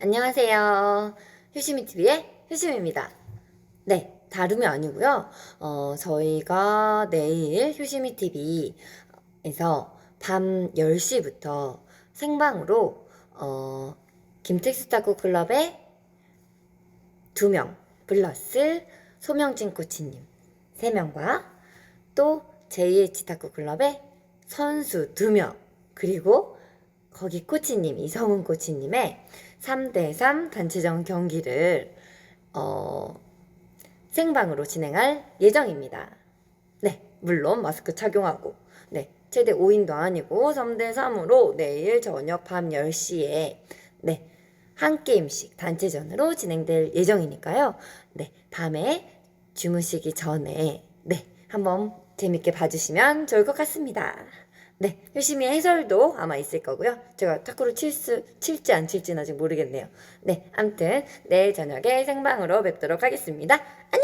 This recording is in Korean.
안녕하세요. 효심이TV의 효심입니다. 네, 다름이 아니고요. 어, 저희가 내일 효심이TV에서 밤 10시부터 생방으로 어, 김택수 탁구 클럽의 두 명 플러스 소명진 코치님 세 명과 또 JH 탁구 클럽의 선수 두 명 그리고 거기 코치님 이성훈 코치님의 3대3 단체전 경기를 어, 생방으로 진행할 예정입니다. 네, 물론 마스크 착용하고 네, 최대 5인도 아니고 3대3으로 내일 저녁 밤 10시에 네, 한 게임씩 단체전으로 진행될 예정이니까요. 네, 밤에 주무시기 전에 네, 한번 재밌게 봐주시면 좋을 것 같습니다. 네, 열심히 해설도 아마 있을 거고요. 제가 탁구를 칠 수, 칠지 안 칠지는 아직 모르겠네요. 네, 암튼 내일 저녁에 생방으로 뵙도록 하겠습니다. 안녕!